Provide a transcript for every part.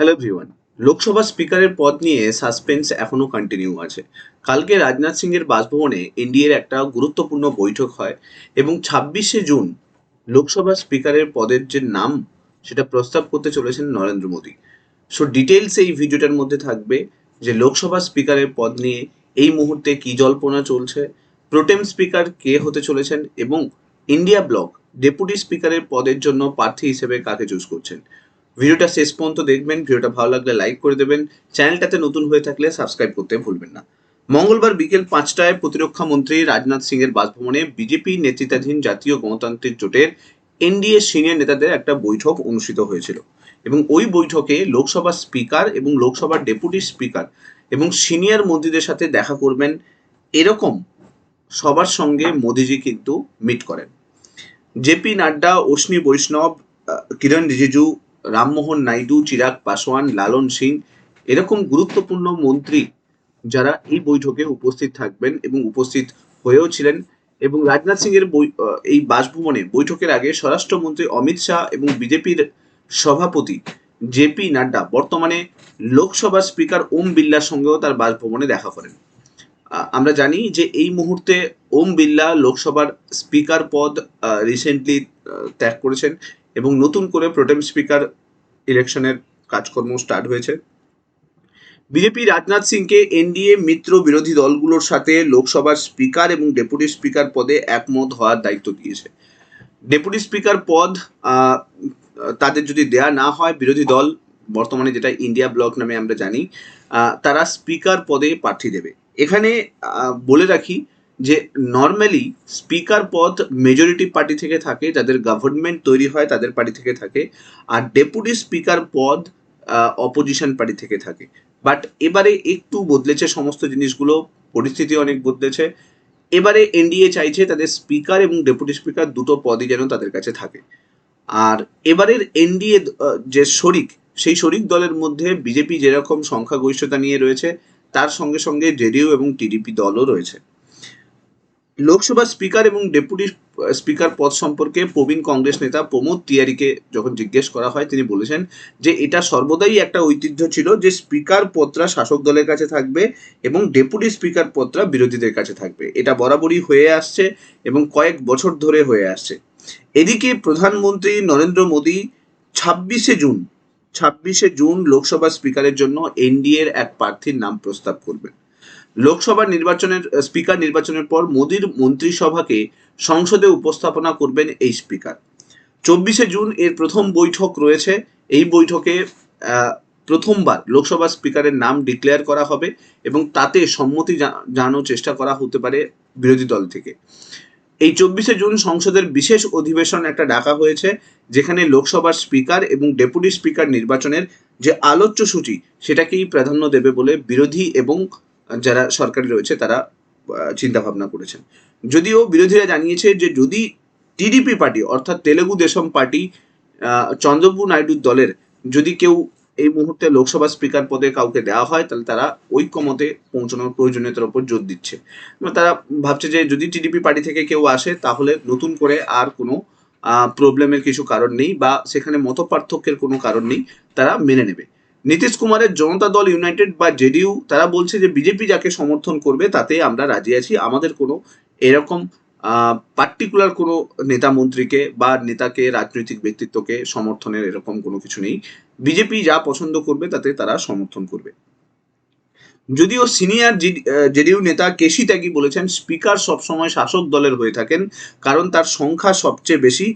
Hello everyone Lok Sabha স্পিকারের পদ নিয়ে সাসপেন্স এখনও কন্টিনিউ আছে। কালকে রাজনাথ সিং এর বাসভবনে এনডিএর একটা গুরুত্বপূর্ণ বৈঠক হয় এবং ছাব্বিশে জুন লোকসভা স্পিকারের পদের যে নাম, সেটা প্রস্তাব করতে চলেছেন নরেন্দ্র মোদী। সো ডিটেলস এই ভিডিওটার মধ্যে থাকবে যে লোকসভা স্পিকারের পদ নিয়ে এই মুহূর্তে কি জল্পনা চলছে, প্রোটেম স্পিকার কে হতে চলেছেন এবং ইন্ডিয়া ব্লক ডেপুটি স্পিকারের পদের জন্য প্রার্থী হিসেবে কাকে চুজ করছেন। ভিডিওটা শেষ পর্যন্ত দেখবেন, ভিডিওটা ভালো লাগলে লাইক করে দেবেন। চ্যানেলটাতে নতুন হয়ে থাকলে সাবস্ক্রাইব করতে ভুলবেন না। মঙ্গলবার বিকেল পাঁচটায় প্রতিরক্ষা মন্ত্রী রাজনাথ সিং এর বাসভবনে বিজেপি নেতৃত্বাধীন জাতীয় গণতান্ত্রিক জোটের এনডিএ সিনিয়র নেতাদের একটা বৈঠক অনুষ্ঠিত হয়েছিল। এবং ওই বৈঠকে লোকসভা স্পিকার এবং লোকসভার ডেপুটি স্পিকার এবং সিনিয়র মন্ত্রীদের সাথে দেখা করবেন এরকম সবার সঙ্গে মোদিজি কিন্তু মিট করেন। জেপি নাড্ডা অশ্নি বৈষ্ণব কিরণ রিজিজু রামমোহন নাইডু, চিরাগ পাসওয়ান লালন সিং এরকম গুরুত্বপূর্ণ মন্ত্রী যারা এই বৈঠকে উপস্থিত থাকবেন এবং উপস্থিত হয়েও ছিলেন এবং রাজনাথ সিং এর এই বাসভবনে বৈঠকের আগে স্বরাষ্ট্রমন্ত্রী অমিত শাহ এবং বিজেপির সভাপতি জেপি নাড্ডা বর্তমানে লোকসভা স্পিকার ওম বিল্লার সঙ্গেও তার বাসভবনে দেখা করেন। আমরা জানি যে এই মুহূর্তে ওম বিল্লা লোকসভার স্পিকার পদ রিসেন্টলি ত্যাগ করেছেন এবং নতুন করে প্রোটেম স্পিকার ইলেকশনের কাজকর্ম স্টার্ট হয়েছে। বিজেপি রাজনাথ সিংকে এনডিএ মিত্র বিরোধী দলগুলোর সাথে লোকসভার স্পিকার এবং ডেপুটি স্পিকার পদে একমত হওয়ার দায়িত্ব দিয়েছে। ডেপুটি স্পিকার পদ তাদের যদি দেয়া না হয় বিরোধী দল, বর্তমানে যেটা ইন্ডিয়া ব্লক নামে আমরা জানি তারা স্পিকার পদে প্রার্থী দেবে। এখানে বলে রাখি যে নর্মালি স্পিকার পদ মেজরিটি পার্টি থেকে থাকে, যাদের গভর্নমেন্ট তৈরি হয় তাদের পার্টি থেকে থাকে, আর ডেপুটি স্পিকার পদ অপোজিশন পার্টি থেকে থাকে। বাট এবারে একটু বদলেছে সমস্ত জিনিসগুলো, পরিস্থিতি অনেক বদলেছে। এবারে এনডিএ চাইছে তাদের স্পিকার এবং ডেপুটি স্পিকার দুটো পদই যেন তাদের কাছে থাকে। আর এবারের এনডিএ যে শরিক, সেই শরিক দলের মধ্যে বিজেপি যেরকম সংখ্যাগরিষ্ঠতা নিয়ে রয়েছে, তার সঙ্গে সঙ্গে জেডিইউ এবং টিডিপি দলও রয়েছে। লোকসভা স্পিকার এবং ডেপুটি স্পিকার পদ সম্পর্কে প্রবীণ কংগ্রেস নেতা প্রমোদ তিয়ারিকে যখন জিজ্ঞেস করা হয়, তিনি বলেছেন যে এটা সর্বদাই একটা ঐতিহ্য ছিল যে স্পিকার পদটা শাসক দলের কাছে থাকবে এবং ডেপুটি স্পিকার পদটা বিরোধীদের কাছে থাকবে। এটা বরাবরই হয়ে আসছে এবং কয়েক বছর ধরে হয়ে আসছে। এদিকে প্রধানমন্ত্রী নরেন্দ্র মোদী ছাব্বিশে জুন ছাব্বিশে জুন লোকসভা স্পিকারের জন্য এনডিএর এক প্রার্থীর নাম প্রস্তাব করবেন। লোকসভা নির্বাচনের স্পিকার নির্বাচনের পর মোদীর মন্ত্রিসভাকে সংসদে উপস্থাপনা করবেন এই স্পিকার। চব্বিশে জুন এর প্রথম বৈঠক রয়েছে। এই বৈঠকে প্রথমবার লোকসভা স্পিকারের নাম ডিক্লেয়ার করা হবে এবং তাতে সম্মতি জানানোর চেষ্টা করা হতে পারে বিরোধী দল থেকে। এই চব্বিশে জুন সংসদের বিশেষ অধিবেশন একটা ডাকা হয়েছে, যেখানে লোকসভার স্পিকার এবং ডেপুটি স্পিকার নির্বাচনের যে আলোচ্য সূচি, সেটাকেই প্রাধান্য দেবে বলে বিরোধী এবং যারা সরকারি রয়েছে তারা চিন্তা ভাবনা করেছেন। যদিও বিরোধীরা জানিয়েছে যে যদি টিডিপি পার্টি অর্থাৎ তেলেগু দেশম পার্টি আহ, চন্দ্রবাবু নাইডুর দলের যদি কেউ এই মুহূর্তে লোকসভা স্পিকার পদে কাউকে দেওয়া হয় তাহলে তারা ঐক্যমতে পৌঁছানোর প্রয়োজনীয়তার উপর জোর দিচ্ছে। তারা ভাবছে যে যদি টিডিপি পার্টি থেকে কেউ আসে তাহলে নতুন করে আর কোনো প্রবলেমের কিছু কারণ নেই বা সেখানে মত পার্থক্যের কোনো কারণ নেই তারা মেনে নেবে। নীতিশ কুমারের জনতা দল ইউনাইটেড বা জেডিইউ, তারা বলছে যে বিজেপি যাকে সমর্থন করবে, তাতে আমরা রাজি আছি। আমাদের কোনো এরকম পার্টিকুলার কোনো নেতা মন্ত্রীকে বা নেতাকে, রাজনৈতিক ব্যক্তিত্বকে সমর্থনের এরকম কোনো কিছু নেই। বিজেপি যা পছন্দ করবে, তাতে তারা সমর্থন করবে। যদিও সিনিয়র জেডিইউ নেতা কেশি ত্যাগী বলেছেন, স্পিকার সবসময় শাসক দলের হয়ে থাকেন, কারণ তার সংখ্যা সবচেয়ে বেশি।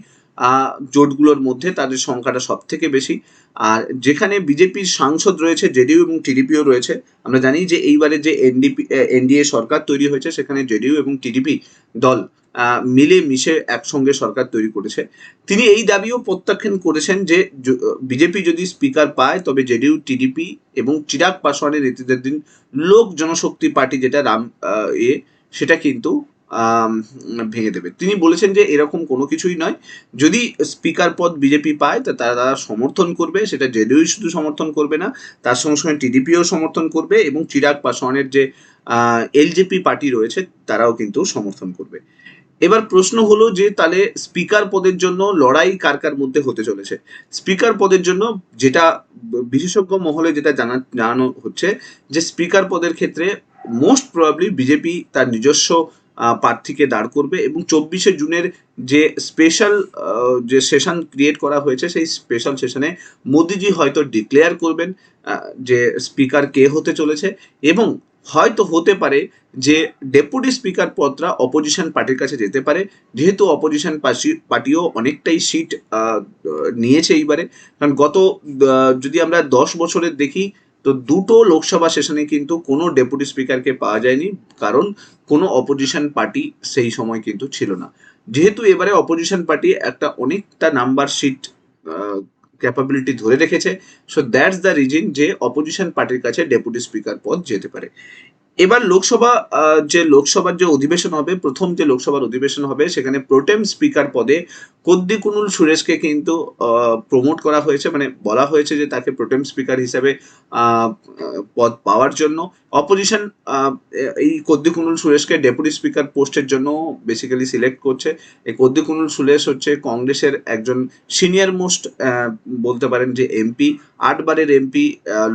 জোটগুলোর মধ্যে তাদের সংখ্যাটা সব থেকে বেশি। আর যেখানে বিজেপির সাংসদ রয়েছে, জেডিইউ এবং টিডিপিও রয়েছে, আমরা জানি যে এইবারে যে এনডিপি এনডিএ সরকার তৈরি হয়েছে, সেখানে জেডিইউ এবং টিডিপি দল মিলে মিশে একসঙ্গে সরকার তৈরি করেছে। তিনি এই দাবিও প্রত্যাখ্যান করেছেন যে বিজেপি যদি স্পিকার পায়, তবে জেডিইউ, টিডিপি এবং চিরাগ পাসওয়ানের নেতৃত্বাধীন লোক জনশক্তি পার্টি যেটা রাম এ সেটা কিন্তু ভেঙে দেবে। তিনি বলেছেন যে এরকম কোনো কিছুই নয়। যদি স্পিকার পদ বিজেপি পায়, তা তারা তারা সমর্থন করবে, সেটা জেডিইউ শুধু সমর্থন করবে না, তার সঙ্গে সঙ্গে টিডিপিও সমর্থন করবে এবং চিরাগ পাসওয়ানের যে এলজেপি পার্টি রয়েছে, তারাও কিন্তু সমর্থন করবে। এবার প্রশ্ন হলো যে তাহলে স্পিকার পদের জন্য লড়াই কার কার মধ্যে হতে চলেছে? স্পিকার পদের জন্য যেটা বিশেষজ্ঞ মহলে যেটা জানা, জানানো হচ্ছে যে স্পিকার পদের ক্ষেত্রে মোস্ট প্রবাবলি বিজেপি তার নিজস্ব প্রার্থীকে দাঁড় করবে এবং চব্বিশে জুনের যে স্পেশাল যে সেশন ক্রিয়েট করা হয়েছে, সেই স্পেশাল সেশনে মোদিজি হয়তো ডিক্লেয়ার করবেন যে স্পিকার কে হতে চলেছে এবং হয়তো হতে পারে যে ডেপুটি স্পিকার পদটা অপোজিশন পার্টির কাছে যেতে পারে। যেহেতু অপোজিশন পার্টিও অনেকটাই সিট নিয়েছে এইবারে। কারণ গত যদি আমরা দশ বছরের দেখি তো দুটো লোকসভা সেশনে কিন্তু কোনো ডেপুটি স্পিকারকে পাওয়া যায়নি, কারণ কোনো অপোজিশন পার্টি সেই সময় কিন্তু ছিল না। যেহেতু এবারে অপোজিশন পার্টি একটা অনেকটা নাম্বার সিট ক্যাপাবিলিটি ধরে রেখেছে সো দ্যাটস দ্য রিজন যে অপোজিশন পার্টির কাছে ডেপুটি স্পিকার পদ যেতে পারে। এবার লোকসভা যে লোকসভার যে অধিবেশন হবে, প্রথম যে লোকসভার অধিবেশন হবে, সেখানে প্রোটেম স্পিকার পদে কদ্দি কুনুল সুরেশকে কিন্তু প্রমোট করা হয়েছে। মানে বলা হয়েছে যে তাকে প্রোটেম স্পিকার হিসেবে পদ পাওয়ার জন্য। অপোজিশন এই কদ্দি কুনুল সুরেশকে ডেপুটি স্পিকার পোস্টের জন্য বেসিক্যালি সিলেক্ট করছে। এই কদ্দি কুনুল সুরেশ হচ্ছে কংগ্রেসের একজন সিনিয়র মোস্ট বলতে পারেন যে এমপি আটবারের এমপি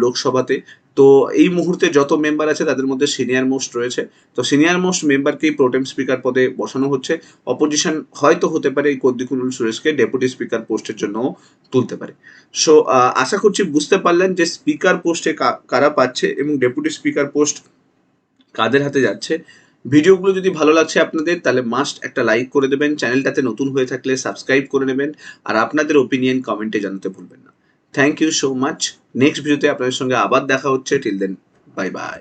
লোকসভাতে। তো এই মুহূর্তে যত মেম্বার আছে তাদের মধ্যে সিনিয়র মোস্ট রয়েছে। তো সিনিয়র মোস্ট মেম্বারকেই প্রোটেম স্পিকার পদে বসানো হচ্ছে। অপোজিশন হয়তো হতে পারে এই কদ্দিকুনুল সুরেশকে ডেপুটি স্পিকার পোস্টের জন্য তুলতে পারে। সো আশা করছি বুঝতে পারলেন যে স্পিকার পোস্টে কারা পাচ্ছে এবং ডেপুটি স্পিকার পোস্ট কাদের হাতে যাচ্ছে। ভিডিওগুলো যদি ভালো লাগছে আপনাদের, তাহলে মাস্ট একটা লাইক করে দেবেন। চ্যানেলটাতে নতুন হয়ে থাকলে সাবস্ক্রাইব করে নেবেন। আর আপনাদের ওপিনিয়ন কমেন্টে জানাতে ভুলবেন না। Thank you so much next ভিডিওতে আপনাদের সঙ্গে আবার দেখা হচ্ছে। Till then bye bye